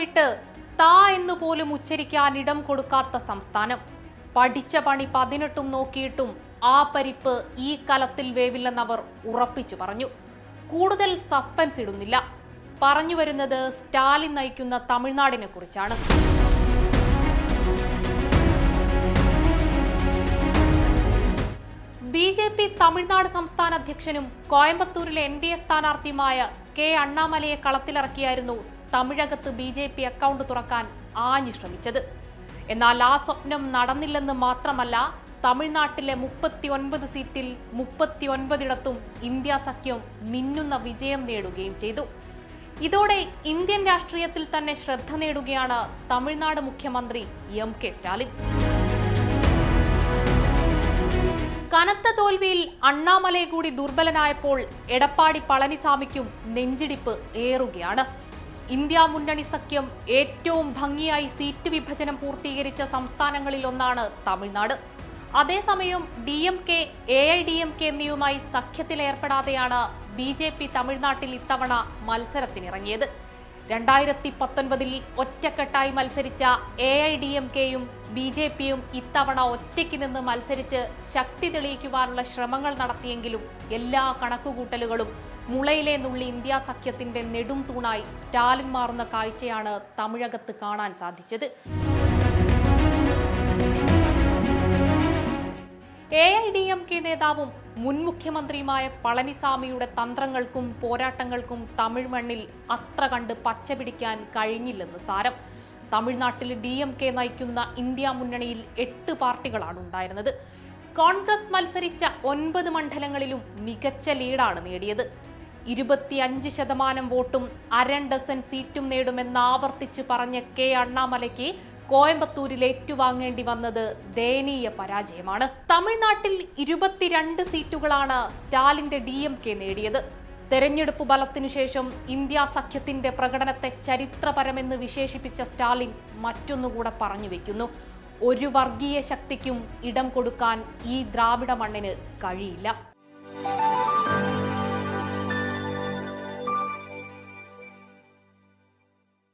പോയിട്ട് താ എന്ന് പോലും ഉച്ചരിക്കാൻ ഇടം കൊടുക്കാത്ത സംസ്ഥാനം. പഠിച്ച പണി പതിനെട്ടും നോക്കിയിട്ടും ആ പരിപ്പ് ഈ കലത്തിൽ വേവില്ലെന്നവർ ഉറപ്പിച്ചു പറഞ്ഞു. കൂടുതൽ സസ്പെൻസ് ഇടുന്നില്ല. പറഞ്ഞു വരുന്നത് സ്റ്റാലിൻ നയിക്കുന്ന തമിഴ്നാടിനെ കുറിച്ചാണ്. ബി ജെ പി തമിഴ്നാട് സംസ്ഥാന അധ്യക്ഷനും കോയമ്പത്തൂരിലെ എൻ ഡി എ സ്ഥാനാർത്ഥിയുമായ കെ അണ്ണാമലയെ കളത്തിലിറക്കിയായിരുന്നു തമിഴകത്ത് ബി ജെ പി അക്കൗണ്ട് തുറക്കാൻ ആഞ്ഞു ശ്രമിച്ചത്. എന്നാൽ ആ സ്വപ്നം നടന്നില്ലെന്ന് മാത്രമല്ല തമിഴ്നാട്ടിലെ മുപ്പത്തി ഒൻപത് സീറ്റിൽ മുപ്പത്തി ഒൻപതിടത്തും ഇന്ത്യ സഖ്യം മിന്നുന്ന വിജയം നേടുകയും ചെയ്തു. ഇതോടെ ഇന്ത്യൻ രാഷ്ട്രീയത്തിൽ തന്നെ ശ്രദ്ധ നേടുകയാണ് തമിഴ്നാട് മുഖ്യമന്ത്രി എം കെ സ്റ്റാലിൻ. കനത്ത തോൽവിയിൽ അണ്ണാമലയെ കൂടി ദുർബലനായപ്പോൾ എടപ്പാടി പളനിസ്വാമിക്കും നെഞ്ചിടിപ്പ് ഏറുകയാണ്. ഇന്ത്യ മുന്നണി സഖ്യം ഏറ്റവും ഭംഗിയായി സീറ്റ് വിഭജനം പൂർത്തീകരിച്ച സംസ്ഥാനങ്ങളിൽ ഒന്നാണ് തമിഴ്നാട്. അതേസമയം D M K A I D M K എന്നിവയുമായി സഖ്യത്തിലേർപ്പെടാതെയാണ് ബി ജെ പി തമിഴ്നാട്ടിൽ ഇത്തവണ മത്സരത്തിനിറങ്ങിയത്. രണ്ടായിരത്തി പത്തൊൻപതിൽ ഒറ്റക്കെട്ടായി മത്സരിച്ച എ ഐ ഡി എം കെയും ബി ജെ പിയും ഇത്തവണ ഒറ്റയ്ക്ക് നിന്ന് മത്സരിച്ച് ശക്തി തെളിയിക്കുവാനുള്ള ശ്രമങ്ങൾ നടത്തിയെങ്കിലും എല്ലാ കണക്കുകൂട്ടലുകളും മുളയിലെ നുള്ളി ഇന്ത്യ സഖ്യത്തിന്റെ നെടും തൂണായി സ്റ്റാലിൻ മാറുന്ന കാഴ്ചയാണ് തമിഴകത്ത് കാണാൻ സാധിച്ചത്. നേതാവും മുൻ മുഖ്യമന്ത്രിയുമായ പളനിസ്വാമിയുടെ തന്ത്രങ്ങൾക്കും പോരാട്ടങ്ങൾക്കും തമിഴ് മണ്ണിൽ അത്ര കണ്ട് പച്ച പിടിക്കാൻ കഴിഞ്ഞില്ലെന്ന് സാരം. തമിഴ്നാട്ടിൽ ഡി എം കെ നയിക്കുന്ന ഇന്ത്യ മുന്നണിയിൽ എട്ട് പാർട്ടികളാണ് ഉണ്ടായിരുന്നത്. കോൺഗ്രസ് മത്സരിച്ച ഒൻപത് മണ്ഡലങ്ങളിലും മികച്ച ലീഡാണ് നേടിയത്. ഇരുപത്തിയഞ്ച് ശതമാനം വോട്ടും അരൺ ഡസൻ സീറ്റും നേടുമെന്ന് ആവർത്തിച്ച് പറഞ്ഞ കെ അണ്ണാമലയ്ക്ക് കോയമ്പത്തൂരിൽ ഏറ്റുവാങ്ങേണ്ടി വന്നത് ദയനീയ പരാജയമാണ്. തമിഴ്നാട്ടിൽ ഇരുപത്തിരണ്ട് സീറ്റുകളാണ് സ്റ്റാലിന്റെ ഡി എം കെ നേടിയത്. തെരഞ്ഞെടുപ്പ് ബലത്തിനു ശേഷം ഇന്ത്യ സഖ്യത്തിന്റെ പ്രകടനത്തെ ചരിത്രപരമെന്ന് വിശേഷിപ്പിച്ച സ്റ്റാലിൻ മറ്റൊന്നുകൂടെ പറഞ്ഞു വെക്കുന്നു. ഒരു വർഗീയ ശക്തിക്കും ഇടം കൊടുക്കാൻ ഈ ദ്രാവിഡ മണ്ണിന് കഴിയില്ല.